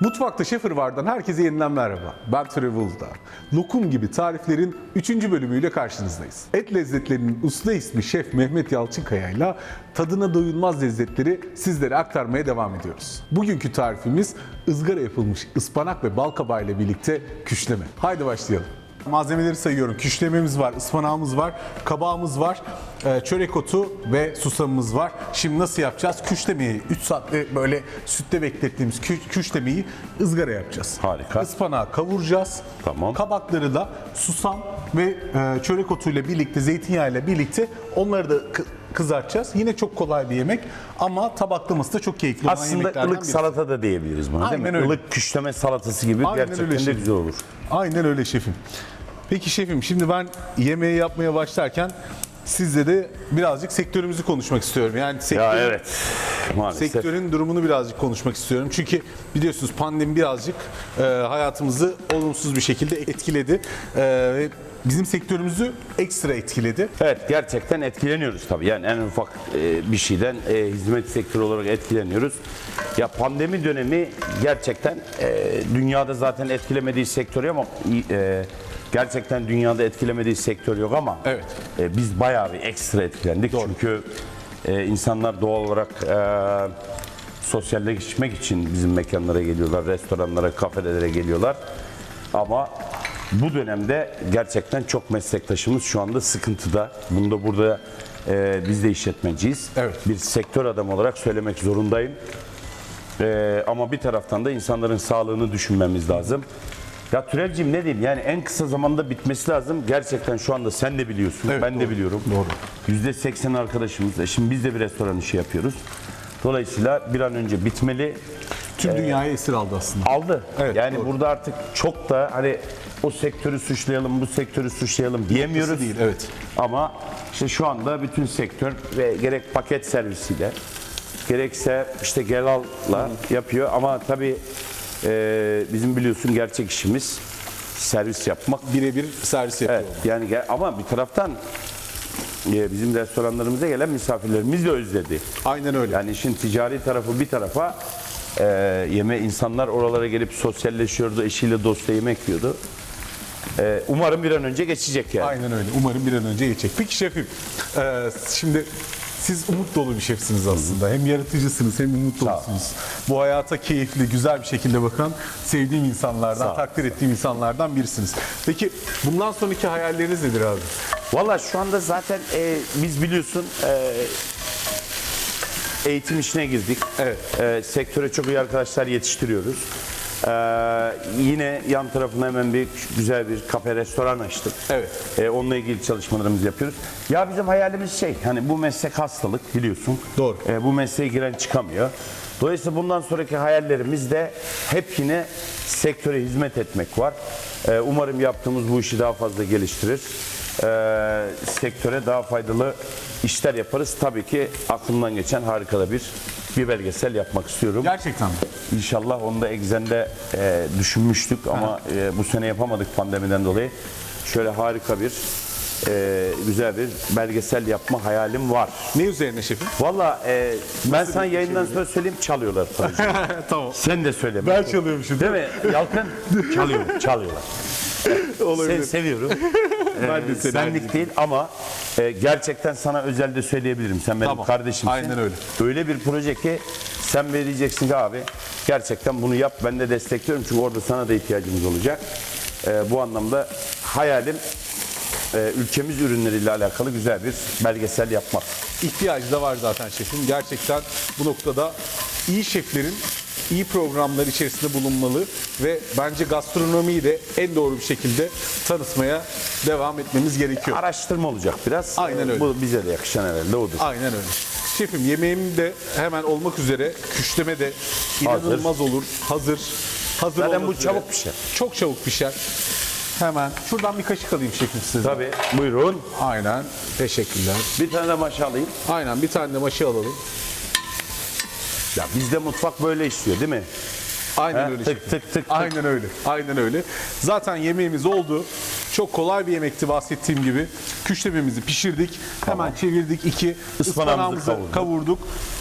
Mutfakta Şefir Var'dan herkese yeniden merhaba. Ben Travel'da. Lokum gibi tariflerin 3. bölümüyle karşınızdayız. Et lezzetlerinin usta ismi Şef Mehmet Yalçınkaya ile tadına doyulmaz lezzetleri sizlere aktarmaya devam ediyoruz. Bugünkü tarifimiz ızgara yapılmış ıspanak ve bal ile birlikte küşleme. Haydi başlayalım. Malzemeleri sayıyorum. Küşlememiz var, ıspanağımız var, kabağımız var, e, çörek otu ve susamımız var. Şimdi nasıl yapacağız? Küşlemeyi 3 saatte böyle sütte beklettiğimiz kü- küşlemeyi ızgara yapacağız. Harika. Ispanağı kavuracağız. Tamam. Kabakları da susam ve e, çörek otuyla birlikte, zeytinyağıyla birlikte onları da kızartacağız. Yine çok kolay bir yemek ama tabaklaması da çok keyifli olan Aslında ılık birisi. salata da diyebiliriz buna değil Aynen mi? öyle. Ilık küşleme salatası gibi Aynen gerçekten öyle de şefim. güzel olur. Aynen öyle şefim. Peki şefim şimdi ben yemeği yapmaya başlarken sizle de birazcık sektörümüzü konuşmak istiyorum. Yani sektörün, Ya evet maalesef. sektörün durumunu birazcık konuşmak istiyorum. Çünkü biliyorsunuz pandemi birazcık e, hayatımızı olumsuz bir şekilde etkiledi. E, ve bizim sektörümüzü ekstra etkiledi. Evet gerçekten etkileniyoruz tabii. Yani en ufak e, bir şeyden e, hizmet sektörü olarak etkileniyoruz. Ya pandemi dönemi gerçekten e, dünyada zaten etkilemediği sektör yok ama e, gerçekten dünyada etkilemediği sektör yok ama Evet. e, biz bayağı bir ekstra etkilendik. Çünkü e, insanlar doğal olarak e, sosyalleşmek için bizim mekanlara geliyorlar, restoranlara, kafelere geliyorlar. Ama bu dönemde gerçekten çok meslektaşımız şu anda sıkıntıda. Bunu da burada e, biz de işletmeciyiz. Evet. Bir sektör adamı olarak söylemek zorundayım. E, ama bir taraftan da insanların sağlığını düşünmemiz lazım. Ya Türelciğim ne diyeyim yani en kısa zamanda bitmesi lazım. Gerçekten şu anda sen de biliyorsun, Evet, ben de doğru. biliyorum. Doğru. %80 arkadaşımız. E Şimdi biz de bir restoran işi yapıyoruz. Dolayısıyla bir an önce bitmeli. Tüm dünyayı esir aldı aslında. Aldı. Evet, yani doğru. burada artık çok da hani o sektörü suçlayalım, bu sektörü suçlayalım diyemiyoruz. değil, evet. Ama işte şu anda bütün sektör ve gerek paket servisiyle gerekse işte Gelal'la yapıyor ama tabii e, bizim biliyorsun gerçek işimiz servis yapmak. Birebir servis yapıyor. Evet, yani gel- ama bir taraftan e, bizim restoranlarımıza gelen misafirlerimiz de özledi. Aynen öyle. Yani işin ticari tarafı bir tarafa e, yeme insanlar oralara gelip sosyalleşiyordu, eşiyle dostla yemek yiyordu. E, umarım bir an önce geçecek yani. Aynen öyle. Umarım bir an önce geçecek. Peki şefim, e, şimdi siz umut dolu bir şefsiniz aslında. Hem yaratıcısınız hem umut ol. dolusunuz. Bu hayata keyifli, güzel bir şekilde bakan, sevdiğim insanlardan, Sağ ol. takdir ettiğim insanlardan birisiniz. Peki bundan sonraki hayalleriniz nedir abi? Valla şu anda zaten e, biz biliyorsun e, eğitim işine girdik. Evet. E, sektöre çok iyi arkadaşlar yetiştiriyoruz. E, yine yan tarafına hemen bir güzel bir kafe restoran açtık. Evet. E, onunla ilgili çalışmalarımızı yapıyoruz. Ya bizim hayalimiz şey hani bu meslek hastalık biliyorsun. Doğru. E, bu mesleğe giren çıkamıyor. Dolayısıyla bundan sonraki hayallerimiz de hep yine sektöre hizmet etmek var. E, umarım yaptığımız bu işi daha fazla geliştirir. E, sektöre daha faydalı işler yaparız. Tabii ki aklımdan geçen harika da bir bir belgesel yapmak istiyorum. Gerçekten mi? İnşallah onu da Exxen'de e, düşünmüştük ama e, bu sene yapamadık pandemiden dolayı. Şöyle harika bir e, güzel bir belgesel yapma hayalim var. Ne üzerine şefim? Valla e, ben sana bir yayından şey sonra söyleyeyim çalıyorlar tabii. tamam. Sen de söyle. Ben çalıyormuşum. Değil mi? Yalkın çalıyor, çalıyorlar. Olabilir. Seni seviyorum. ben de seni Senlik değil ama e, gerçekten sana özel de söyleyebilirim. Sen benim Tamam. kardeşimsin. Aynen öyle. Öyle bir proje ki sen vereceksin ki abi gerçekten bunu yap ben de destekliyorum çünkü orada sana da ihtiyacımız olacak. E, bu anlamda hayalim e, ülkemiz ürünleriyle alakalı güzel bir belgesel yapmak. İhtiyacı da var zaten şefim. Gerçekten bu noktada iyi şeflerin iyi programlar içerisinde bulunmalı ve bence gastronomiyi de en doğru bir şekilde tanıtmaya devam etmemiz gerekiyor. Araştırma olacak biraz. Aynen E, öyle. Bu bize de yakışan herhalde odur. Aynen öyle. Şefim yemeğim de hemen olmak üzere. Küşleme de inanılmaz olur. Hazır. Hazır Zaten olmak bu üzere. çabuk pişer. Çok çabuk pişer. Hemen şuradan bir kaşık alayım şefim size. Tabii buyurun. Aynen. Teşekkürler. Bir tane de maşa alayım. Aynen bir tane de maşı alalım. Ya bizde mutfak böyle işliyor değil mi? Aynen He? öyle Tık tık tık tık. Aynen öyle. Aynen öyle. Zaten yemeğimiz oldu. Çok kolay bir yemekti bahsettiğim gibi. Küşlememizi pişirdik. Hemen çevirdik. iki ıspanağımızı kavurduk.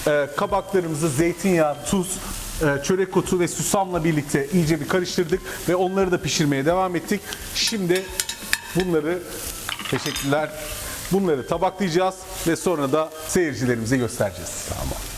Ee, kabaklarımızı zeytinyağı, tuz e, çörek otu ve susamla birlikte iyice bir karıştırdık ve onları da pişirmeye devam ettik. Şimdi bunları teşekkürler. Bunları tabaklayacağız ve sonra da seyircilerimize göstereceğiz. Tamam.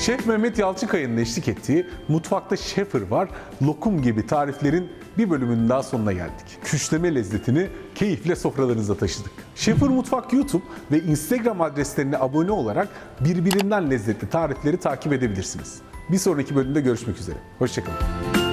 Şef Mehmet Yalçınkaya'nın eşlik ettiği Mutfakta Şefir var. Lokum gibi tariflerin bir bölümünün daha sonuna geldik. Küşleme lezzetini keyifle sofralarınıza taşıdık. Şefir Mutfak YouTube ve Instagram adreslerine abone olarak birbirinden lezzetli tarifleri takip edebilirsiniz. Bir sonraki bölümde görüşmek üzere. Hoşçakalın.